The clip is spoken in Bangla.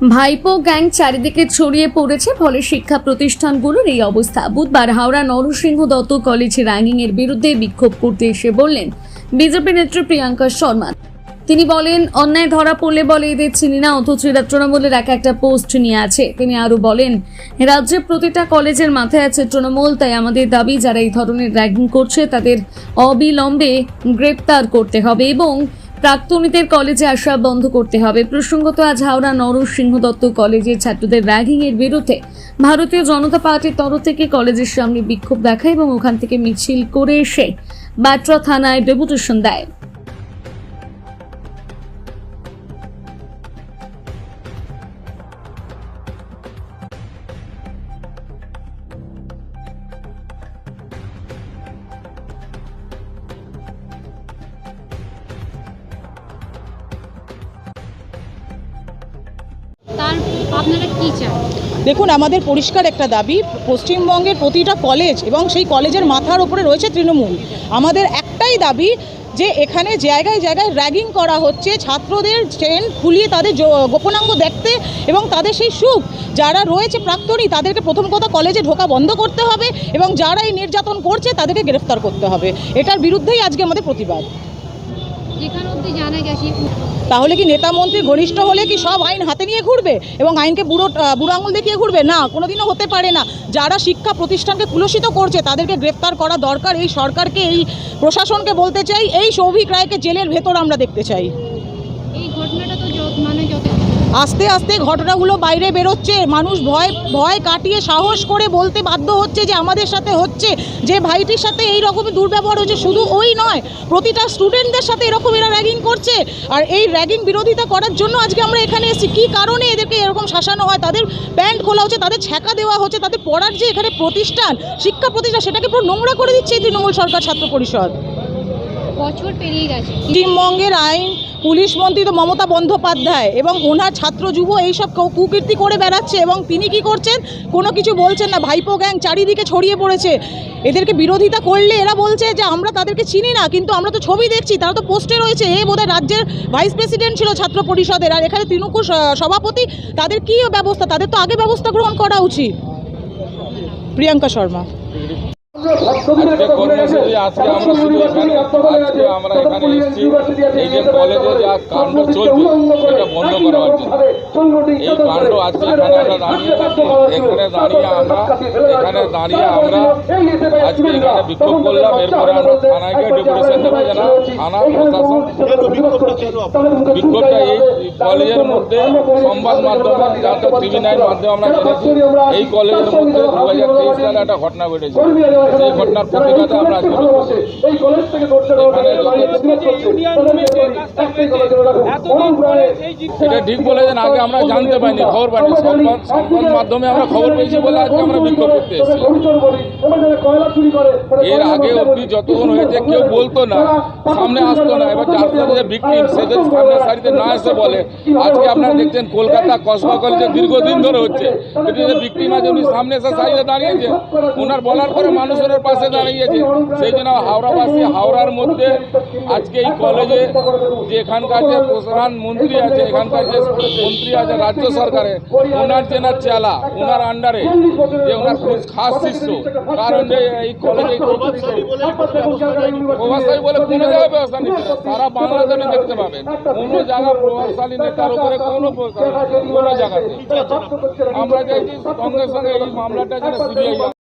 ভাইপো গ্যাং চারিদিকে ছড়িয়ে পড়েছে, ফলে শিক্ষা প্রতিষ্ঠানগুলোর এই অবস্থা। বুধবার হাওড়া নরসিংহ দত্ত কলেজে র্যাঙ্গিং এর বিরুদ্ধে বিক্ষোভ করতে এসে বললেন, বিজেপি নেত্রী প্রিয়াঙ্কা শর্মা। তিনি বলেন, অন্যায় ধরা পড়লে বলে এদের চিনি না, অথচ এরা তৃণমূলের এক একটা পোস্ট নিয়ে আছে। তিনি আরও বলেন, রাজ্যে প্রতিটা কলেজের মাথায় আছে তৃণমূল, তাই আমাদের দাবি, যারা এই ধরনের র্যাগিং করছে, তাদের অবিলম্বে গ্রেপ্তার করতে হবে এবং প্রাক্তনীদের কলেজে আসা বন্ধ করতে হবে। প্রসঙ্গত, আজ হাওড়া নরসিংহ দত্ত কলেজের ছাত্রদের র্যাগিং এর বিরুদ্ধে ভারতীয় জনতা পার্টির তরফ থেকে কলেজের সামনে বিক্ষোভ দেখায় এবং ওখান থেকে মিছিল করে এসে বাট্রা থানায় ডেপুটেশন দেয়। দেখুন, আমাদের পরিষ্কার একটা দাবি, পশ্চিমবঙ্গের প্রতিটা কলেজ এবং সেই কলেজের মাথার উপরে রয়েছে তৃণমূল। আমাদের একটাই দাবি যে এখানে জায়গায় জায়গায় র্যাগিং করা হচ্ছে, ছাত্রদের ট্রেন খুলিয়ে তাদের গোপনাঙ্গ দেখতে এবং তাদের সেই সুখ। যারা রয়েছে প্রাক্তনী, তাদেরকে প্রথম কথা কলেজে ঢোকা বন্ধ করতে হবে এবং যারা এই নির্যাতন করছে, তাদেরকে গ্রেফতার করতে হবে। এটার বিরুদ্ধেই আজকে আমাদের প্রতিবাদ। তাহলে কি নেতা মন্ত্রী ঘনিষ্ঠ হলে কি সব আইন হাতে নিয়ে ঘুরবে? এবং আইনকে বুড়ো বুড়ো আঙুল দেখিয়ে ঘুরবে? না, কোনোদিনও হতে পারে না। যারা শিক্ষা প্রতিষ্ঠানকে কুলসিত করছে, তাদেরকে গ্রেফতার করা দরকার। এই সরকারকে, এই প্রশাসনকে বলতে চাই, এই সৌভিক রায়কে জেলের ভেতর আমরা দেখতে চাই এই ঘটনাটা তো য- মানে যত আস্তে আস্তে ঘটনাগুলো বাইরে বেরোচ্ছে, মানুষ ভয় ভয় কাটিয়ে সাহস করে বলতে বাধ্য হচ্ছে যে আমাদের সাথে হচ্ছে, যে ভাইটির সাথে এই রকমের দুর্ব্যবহার হচ্ছে, শুধু ওই নয়, প্রতিটা স্টুডেন্টদের সাথে এরকম এরা র্যাগিং করছে, আর এই র্যাগিং বিরোধিতা করার জন্য আজকে আমরা এখানে এসেছি। কী কারণে এদেরকে এরকম শাসানো হয়? তাদের প্যান্ট খোলা হচ্ছে, তাদের ছ্যাঁকা দেওয়া হচ্ছে, তাদের পড়ার যে এখানে প্রতিষ্ঠান, শিক্ষা প্রতিষ্ঠান, সেটাকে পুরো নোংরা করে দিচ্ছে এই তৃণমূল সরকার ছাত্র পরিষদ। বছর পেরিয়ে গেছে। পশ্চিমবঙ্গের আইন, পুলিশ মন্ত্রী তো মমতা বন্দ্যোপাধ্যায় এবং ওনার ছাত্র যুব এইসব কুকীর্তি করে বেড়াচ্ছে এবং তিনি কি করছেন? কোনো কিছু বলছেন না। ভাইপো গ্যাং চারিদিকে ছড়িয়ে পড়েছে। এদেরকে বিরোধিতা করলে এরা বলছে যে আমরা তাদেরকে চিনি না, কিন্তু আমরা তো ছবি দেখছি, তারা তো পোস্টে রয়েছে। এ বোধহয় রাজ্যের ভাইস প্রেসিডেন্ট ছিল ছাত্র পরিষদের, আর এখানে তৃণমূল সভাপতি, তাদের কী ব্যবস্থা? তাদের তো আগে ব্যবস্থা গ্রহণ করা উচিত। প্রিয়াঙ্কা শর্মা। আজকে আমরা শুধু আজকে আমরা এখানে এসেছি। এই যে কলেজে যা কাণ্ড চলছে সেটা বন্ধ করার জন্য এই কাণ্ড আজকে এখানে আমরা দাঁড়িয়ে এখানে দাঁড়িয়ে আমরা এখানে দাঁড়িয়ে আমরা আজকে এখানে বিক্ষোভ করলাম এরপরে আমরা থানায় গিয়ে ডেপুটেশন দেবো যেন থানা প্রশাসন বিক্ষোভটা এই কলেজের মধ্যে সংবাদ মাধ্যম যাতে টিভি নাইন মাধ্যমে আমরা জেনেছি এই কলেজের মধ্যে দু হাজার তেইশ সালে একটা ঘটনা ঘটেছে। সেই ঘটনার প্রতিবাদে আমরা আজকে। এখানে এটা ঠিক বলেছেন আগে আমরা জানতে পাইনি খবর পাইনি সংবাদ সংবাদ মাধ্যমে আমরা খবর পেয়েছি বলে আজকে আমরা বিক্ষোভ করতে এসেছি। এর আগে অবধি যতক্ষণ হয়েছে কেউ বলতো না সামনে আসতো না এবার যার সাথে যে ভিকটিম সেদের সামনে সারিতে না এসে বলে আজকে আপনারা দেখছেন কলকাতা কসবা কলেজে দীর্ঘদিন ধরে হচ্ছে। কিন্তু যে ভিকটিম সামনে এসে সারিতে দাঁড়িয়েছে। ওনার বলার পরে মানুষ ওনার পাশে দাঁড়িয়েছে। সেই জন্য হাওড়াবাসী হাওড়ার মধ্যে আজকে এই কলেজে যে এখানকার যে প্রধানমন্ত্রী আছে, এখানকার যে মন্ত্রী আছে রাজ্য সরকারে ওনার না চেলা ওনার আন্ডারে যে ওনার খুব খাস শিষ্য। কারণ যে এই কলেজে প্রভাবশালী বলে কোনো জায়গায় ব্যবস্থা নিচ্ছে। সারা বাংলাদেশে দেখতে পাবেন। কোনো জায়গা প্রভাবশালী নেতার উপরে কোনো কোনো আমরা চাইছি সঙ্গে সঙ্গে এই মামলাটা যেন সিবিআই